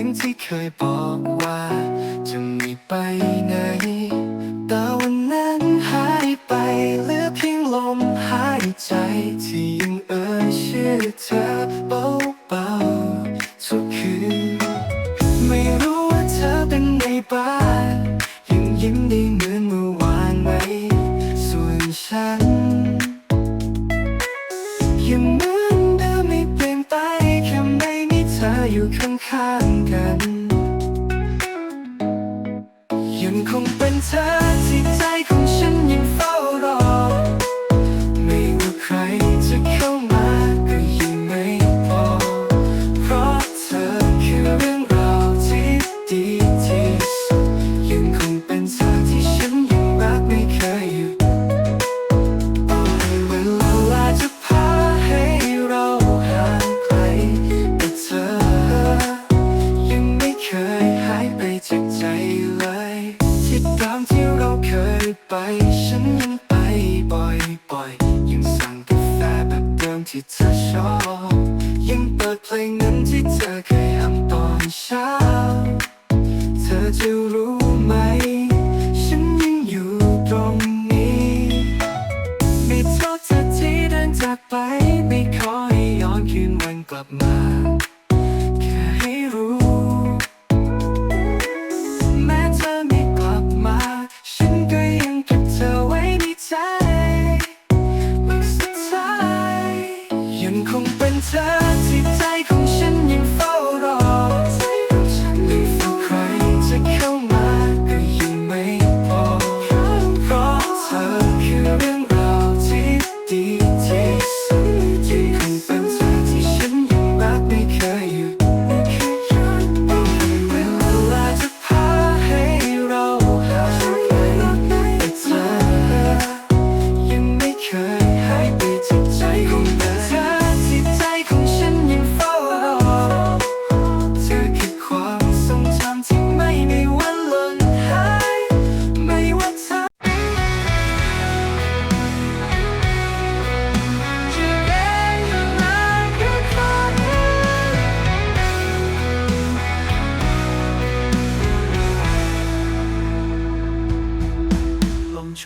สิ่งที่เคยบอกว่า จะไม่ไปไหน แต่วันนั้นหายไปเหลือเพียงลมหายใจที่ยังเอ่ยชื่อเธอเบาๆทุกคืนไม่รู้ว่าเธอเป็นไงบ้างยังยิ้มได้ไหม เธอที่ใจของฉันยังเฝ้ารอ ไม่ว่าใครจะเข้ามาก็ยังไม่พอ เพราะเธอคือเรื่องราวที่ดีที่สุดยังคงเป็นเธอที่ฉันยังรักไม่เคยหยุดต่อให้เวลาจะพาให้เราห่างไกลแต่เธอยังไม่เคยหายไปจากใจเลย ไปฉันยัง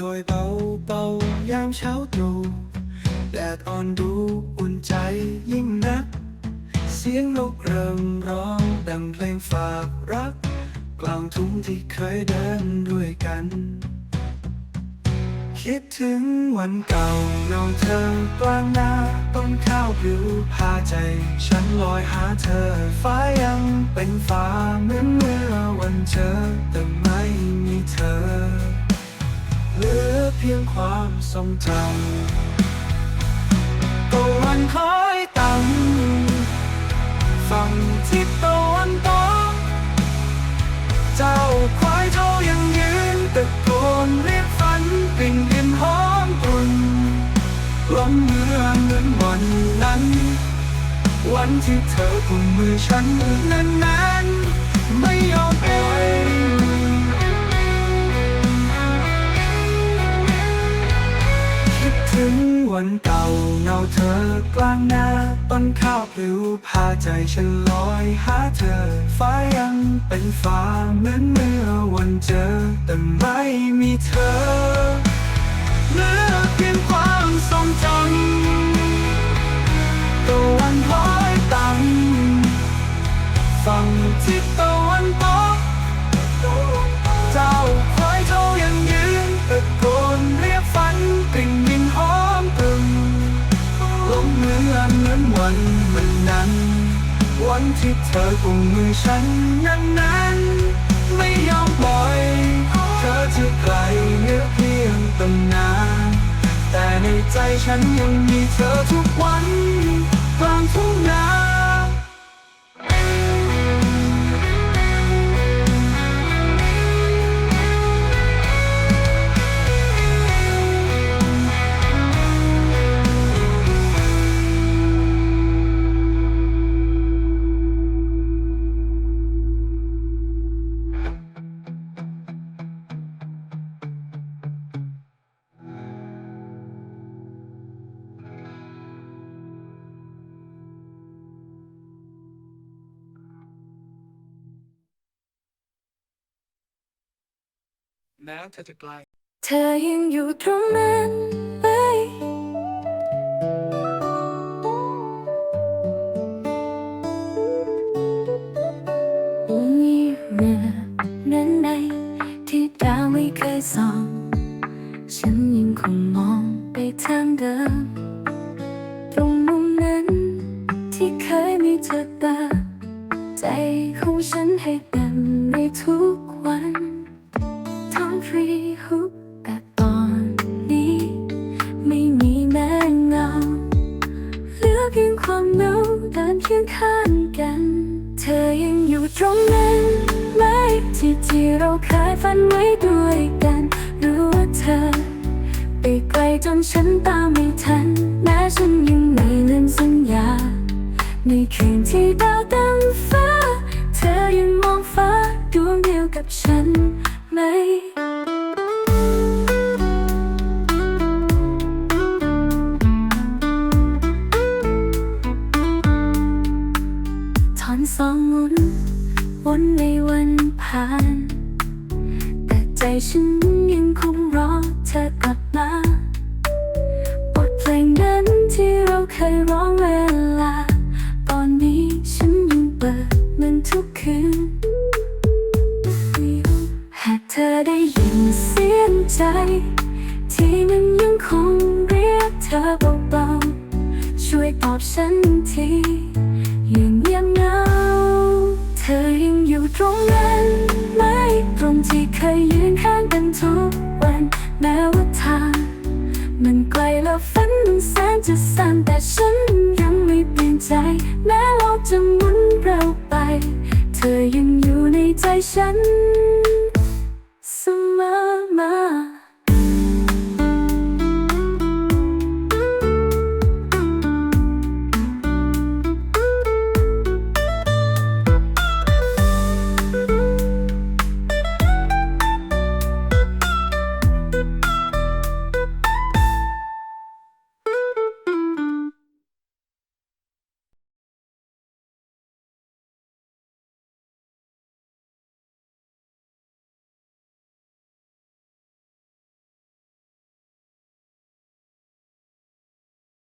ลมโชยเบาเบายามเช้าตรู่แดดอ่อนดูอุ่นใจยิ่งนัก เสียงนกเริ่มร้องดังเพลงฝากรัก กลางทุ่งที่เคยเดินด้วยกัน คิดถึงวันเก่าเงเธอกลางนาต้นข้าวผิวพาใจ ฉันลอยหาเธอ ฟ้ายังเป็นฟ้าเหมือนเมื่อวันเจอแต่ไม่มีเธอ พียงความทรงจำตะวันคอยต่ำฝั่งทิศตะวันตกเจ้าควายเท่ายังยืนตะโกนเรียกฝันกลิ่นดินหอมกลุ่นลมเมื่อเหมือนวันนั้น วันที่เธอกุมมือฉันนั้นนั้นไม่ยอมปล่ย วันเก่าเงาเธอกลางนาต้นข้าวปลิวพาใจฉันลอยหาเธอ ฟ้ายังเป็นฟ้าเหมือนเมื่อวันเจอ แต่ไม่มีเธอเหลือเพียงความทรงจำตะวันล้อย วันที่เธอกุมมือฉันนั้นนั้น ไม่ยอมปล่อย เธอจะไกลเนื้อเพียงตำนานแต่ในใจฉันยังมีเธอทุกวันกลางทุ่งนา แม้เธอจะไกลเธอยังอยู่ตรงนั้นไหมมีเรือนั้นไหนที่ดาวไม่เคยส่อง ฉันยังคงมองไปทางเดิม ตรงมุมนั้นที่เคยมีเธอตาใจของฉันให้ เหงาเดินเคียงข้างกัน เธอยังอยู่ตรงนั้นไหมที่ที่เราเคยฝันไว้ด้วยกัน รู้ว่าเธอ ไปไกลจนฉันตามไม่ทัน แม้ฉันยังไม่ลืมสัญญา ในคืนที่ดาวเต็มฟ้า เธอยังมองฟ้าดวงเดียวกับฉันไหม สองหมุนวนในวันผ่าน แต่ใจฉันยังคงรอเธอกลับมาบทเพลงนั้นที่เราเคยร้องเวลา ตอนนี้ฉันยังเปิดมันทุกคืนหากเธอได้ยินเสียงใจ ที่มันยังคงเรียกเธอเบาๆช่วยตอบฉันที เคยยืนข้างกันทุกวัน แม้ว่าทาง มันไกลแล้วฝันมันแสนจะสั้นแต่ฉันยังไม่เปลี่ยนใจ แม้โลกจะหมุนเราไป เธอยังอยู่ในใจฉัน